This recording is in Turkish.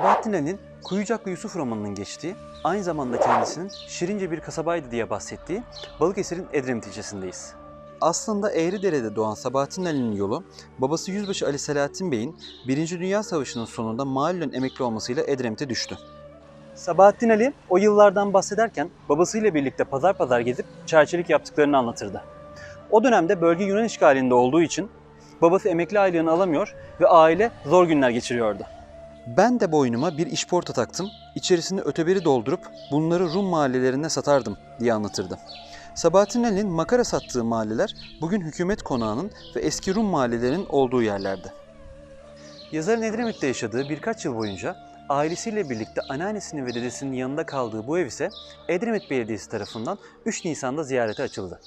Sabahattin Ali'nin Kuyucaklı Yusuf romanının geçtiği, aynı zamanda kendisinin Şirince bir kasabaydı diye bahsettiği Balıkesir'in Edremit ilçesindeyiz. Aslında Eğridere'de doğan Sabahattin Ali'nin yolu, babası Yüzbaşı Ali Selahattin Bey'in 1. Dünya Savaşı'nın sonunda mahallen emekli olmasıyla Edremit'e düştü. Sabahattin Ali o yıllardan bahsederken babasıyla birlikte pazar pazar gezip çerçelik yaptıklarını anlatırdı. O dönemde bölge Yunan işgalinde olduğu için babası emekli aylığını alamıyor ve aile zor günler geçiriyordu. Ben de boynuma bir işporta taktım, içerisine öteberi doldurup bunları Rum mahallelerine satardım diye anlatırdı. Sabahattin Ali'nin makara sattığı mahalleler bugün hükümet konağının ve eski Rum mahallelerinin olduğu yerlerdi. Yazarın Edremit'te yaşadığı birkaç yıl boyunca ailesiyle birlikte anneannesinin ve dedesinin yanında kaldığı bu ev ise Edremit Belediyesi tarafından 3 Nisan'da ziyarete açıldı.